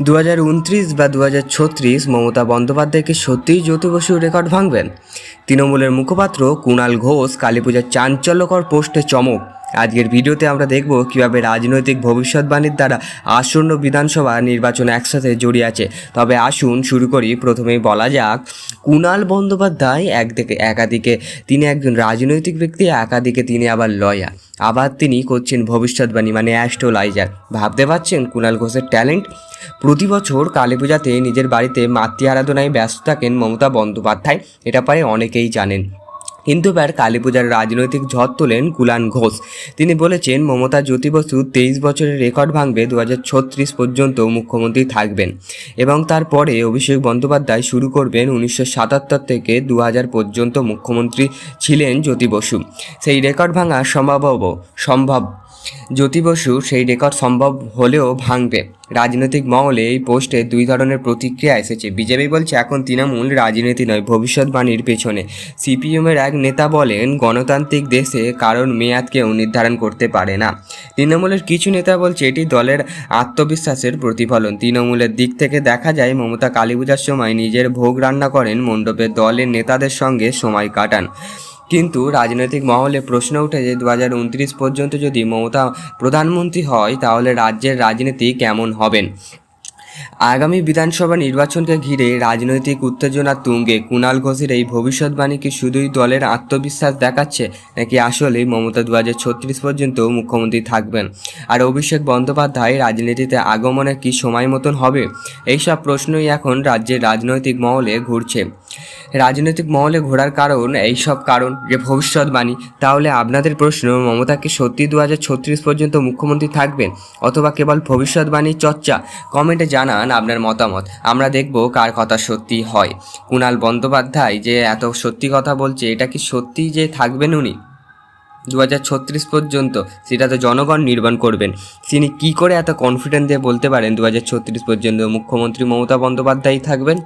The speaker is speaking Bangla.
দু হাজার উনত্রিশ বা দু হাজার ছত্রিশ মমতা বন্দ্যোপাধ্যায়কে সত্যিই জ্যোতি বসুর রেকর্ড ভাঙবেন? তৃণমূলের মুখপাত্র কুণাল ঘোষ, কালীপূজার চাঞ্চল্যকর পোস্টে চমক। আজকের ভিডিওতে আমরা দেখব কীভাবে রাজনৈতিক ভবিষ্যৎবাণীর দ্বারা আসন্ন বিধানসভা নির্বাচন একসাথে জড়িয়ে আছে। তবে আসুন শুরু করি। প্রথমেই বলা যাক কুণাল বন্দ্যোপাধ্যায় একদিকে একাদিকে তিনি একজন রাজনৈতিক ব্যক্তি একাদিকে তিনি আবার লয়ার। আবার তিনি করছেন ভবিষ্যৎবাণী মানে অ্যাস্ট্রোলাইজার। ভাবতে পারছেন কুণাল ঘোষের ট্যালেন্ট? প্রতি বছর কালী পূজাতে নিজের বাড়িতে মাতৃ আরাধনায় ব্যস্ত থাকেন মমতা বন্দ্যোপাধ্যায়। এটা প্রায় অনেকেই জানেন। কিন্তু এবার কালী পূজার রাজনৈতিক ঝড় তোলেন কুলান ঘোষ। তিনি বলেছেন, মমতা জ্যোতি বসু তেইশ বছরের রেকর্ড ভাঙবে দু হাজার ছত্রিশ পর্যন্ত মুখ্যমন্ত্রী থাকবেন এবং তারপরে অভিষেক বন্দ্যোপাধ্যায় শুরু করবেন উনিশশো সাতাত্তর থেকে দু হাজার পর্যন্ত মুখ্যমন্ত্রী ছিলেন জ্যোতি বসু। সেই রেকর্ড ভাঙা সম্ভব সম্ভব জ্যোতি বসু সেই রেকর্ড সম্ভব হলেও ভাঙবে। রাজনৈতিক মহলে এই পোস্টে দুই ধরনের প্রতিক্রিয়া এসেছে। বিজেপি বলছে, এখন তৃণমূল রাজনীতি নয়, ভবিষ্যৎবাণীর পেছনে। সিপিএমের এক নেতা বলেন, গণতান্ত্রিক দেশে কারণ মেয়াদ কেউ নির্ধারণ করতে পারে না। তৃণমূলের কিছু নেতা বলছে, এটি দলের আত্মবিশ্বাসের প্রতিফলন। তৃণমূলের দিক থেকে দেখা যায়, মমতা কালীপূজার সময় নিজের ভোগ রান্না করেন মণ্ডপে। দলের নেতাদের সঙ্গে সময় কাটান। কিন্তু রাজনৈতিক মহলে প্রশ্ন উঠে যে দু হাজার উনত্রিশ পর্যন্ত যদি মমতা প্রধানমন্ত্রী হয়, তাহলে রাজ্যের রাজনীতি কেমন হবেন? আগামী বিধানসভা নির্বাচনকে ঘিরে রাজনৈতিক উত্তেজনা তুঙ্গে। কুণাল ঘোষের এই ভবিষ্যৎবাণী কি শুধুই দলের আত্মবিশ্বাস দেখাচ্ছে, নাকি আসলে মমতা দু পর্যন্ত মুখ্যমন্ত্রী থাকবেন? আর অভিষেক বন্দ্যোপাধ্যায় রাজনীতিতে আগমনে কি সময় মতন হবে? এইসব প্রশ্নই এখন রাজ্যের রাজনৈতিক মহলে ঘুরছে। রাজনৈতিক মহলে ঘোরার কারণ এইসব কারণ যে ভবিষ্যৎবাণী। তাহলে আপনাদের প্রশ্ন, মমতা কি সত্যি দু পর্যন্ত মুখ্যমন্ত্রী থাকবেন, অথবা কেবল ভবিষ্যৎবাণীর চর্চা? কমেন্টে জানান আপনার মতামত। আমরা দেখব কার কথা সত্যি হয়। কুণাল বন্দ্যোপাধ্যায় যে এত সত্যি কথা বলছে, এটা কি সত্যি যে থাকবেন উনি? দু পর্যন্ত সেটা তো জনগণ নির্মাণ করবেন। তিনি কি করে এত কনফিডেন্ট দিয়ে বলতে পারেন দু পর্যন্ত মুখ্যমন্ত্রী মমতা বন্দ্যোপাধ্যায় থাকবেন?